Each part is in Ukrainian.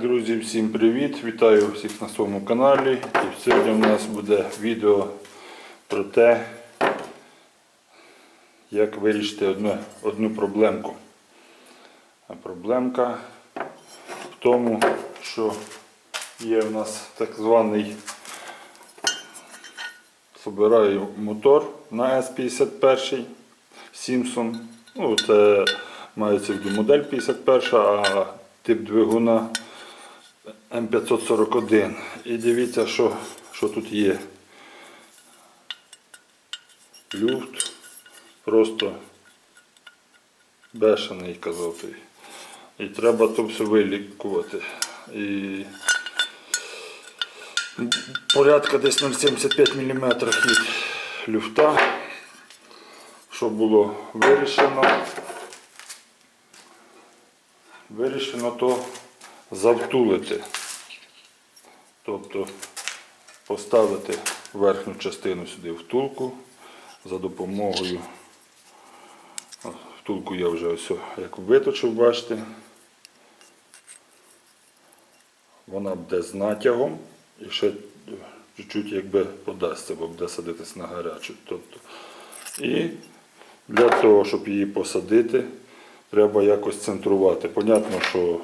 Друзі, всім привіт! Вітаю всіх на своєму каналі. І сьогодні у нас буде відео про те, як вирішити одну, одну проблемку. А проблемка в тому, що є у нас так званий собираю мотор на S51 Simpson. Ну, це мається в модель 51, а тип двигуна М541. І дивіться, що, що тут є. Люфт просто бешений, казав той. І треба то все вилікувати. І порядка десь 0,75 мм від люфта, що було вирішено. Вирішено то завтулити. Тобто поставити верхню частину сюди втулку за допомогою. Втулку я вже ось як виточив, бачите. Вона буде з натягом і ще чуть-чуть якби подасться, бо буде садитись на гарячу. Тобто, і для того, щоб її посадити, треба якось центрувати. Понятно, що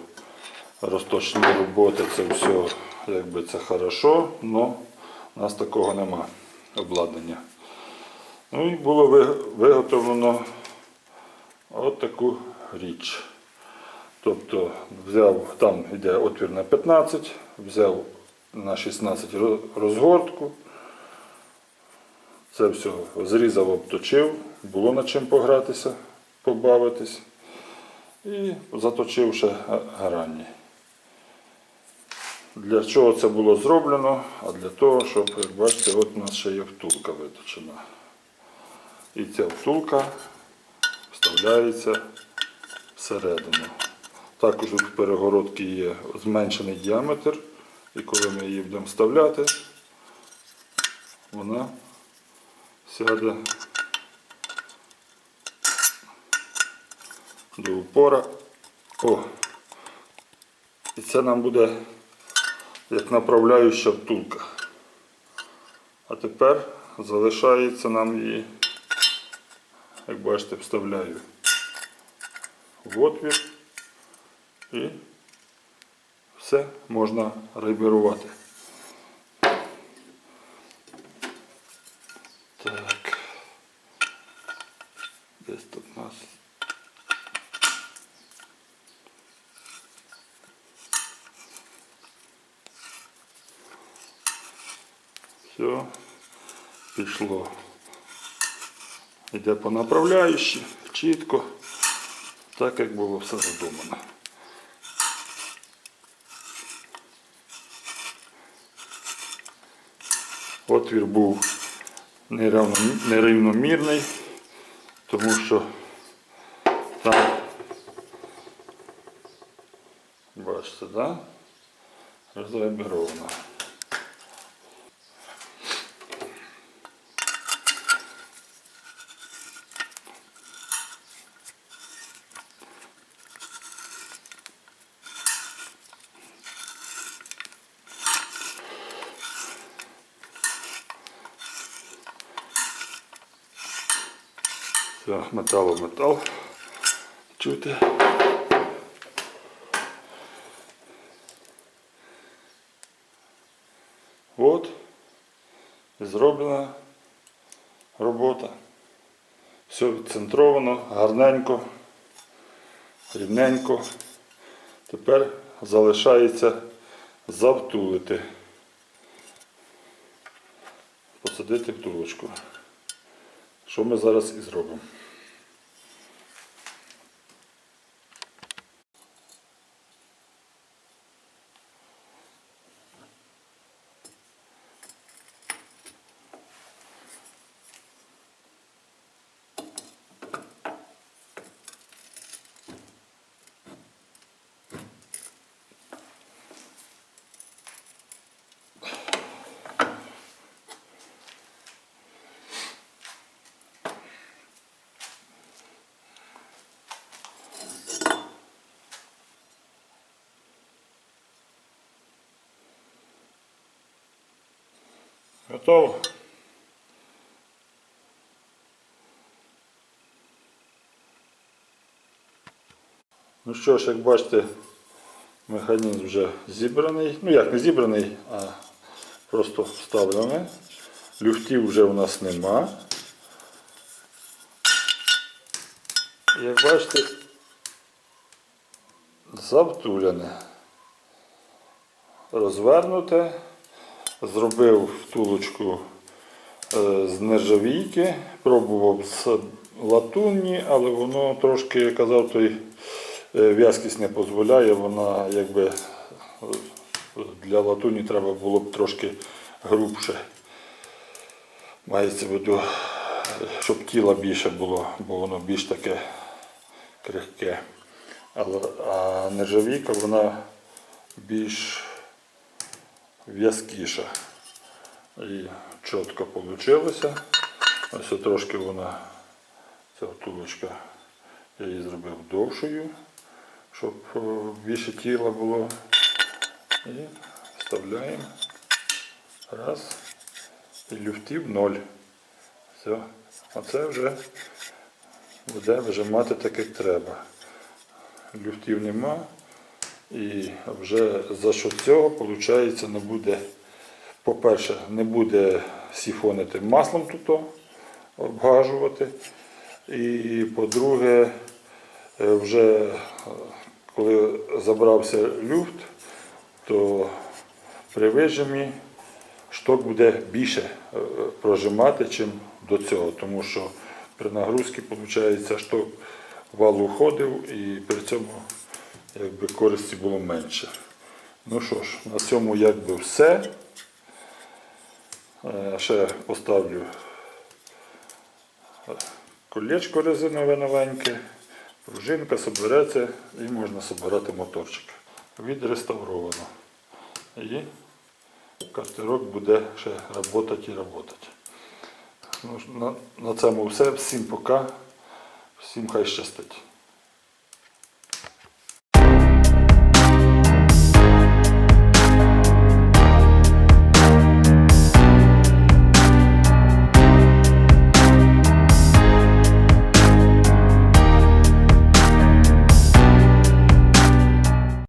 розточні роботи це все якби це хорошо, але у нас такого нема обладнання. Ну і було виготовлено от таку річ. Тобто взяв, там йде отвір на 15, взяв на 16 розгортку. Це все зрізав, обточив, було над чим погратися, побавитись. І заточив ще грані. Для чого це було зроблено? А для того, щоб, як бачите, от у нас ще є втулка виточена. І ця втулка вставляється всередину. Також у перегородки є зменшений діаметр, і коли ми її будемо вставляти, вона сяде до упора. О! І це нам буде як направляюча втулка. А тепер залишається нам її, як бачите, вставляю в отвір і все можна райберувати. Так. Десь тут у нас. Все, пішло. Йде по направляючій, чітко, так як було все задумано. Отвір був нерівномірний, тому що там, бачите, да? розреберовано. Все, металу метал. Чути. От зроблена робота. Все відцентровано, гарненько, рівненько. Тепер залишається завтулити. Посадити втулочку. Що ми зараз і зробимо. Готово? Ну що ж, як бачите, механізм вже зібраний. Ну як не зібраний, а просто вставлений. Люфтів вже у нас нема. Як бачите, завтуляне. Розвернуте. Зробив втулочку е, з нержавійки, пробував з латунні, але воно трошки, як казав той е, в'язкість не дозволяє, вона якби для латуні треба було б трошки грубше. Мається в виду, щоб тіла більше було, бо воно більш таке крихке. А нержавійка вона більш в'язкіша. І чітко вийшло. Ось трошки вона, ця втулочка, я її зробив довшою, щоб е, більше тіла було. І вставляємо. Раз. І люфтів ноль. Все. Оце вже буде вижимати так, як треба. Люфтів нема. І вже за що цього, виходить, не буде, по-перше, не буде сіфонити маслом тут обгажувати. І по-друге, е, вже е, коли забрався люфт, то при вижимі шток буде більше е, прожимати, ніж до цього. Тому що при нагрузці, виходить, шток вал уходив і при цьому якби користі було менше. Ну що ж, на цьому якби все. Е, Ще поставлю колечко резинове новеньке, пружинка собереться і можна собирати моторчик. Відреставровано. І катерок буде ще працювати і працювати. Ну, на, на цьому все. Всім пока. Всім хай щастить.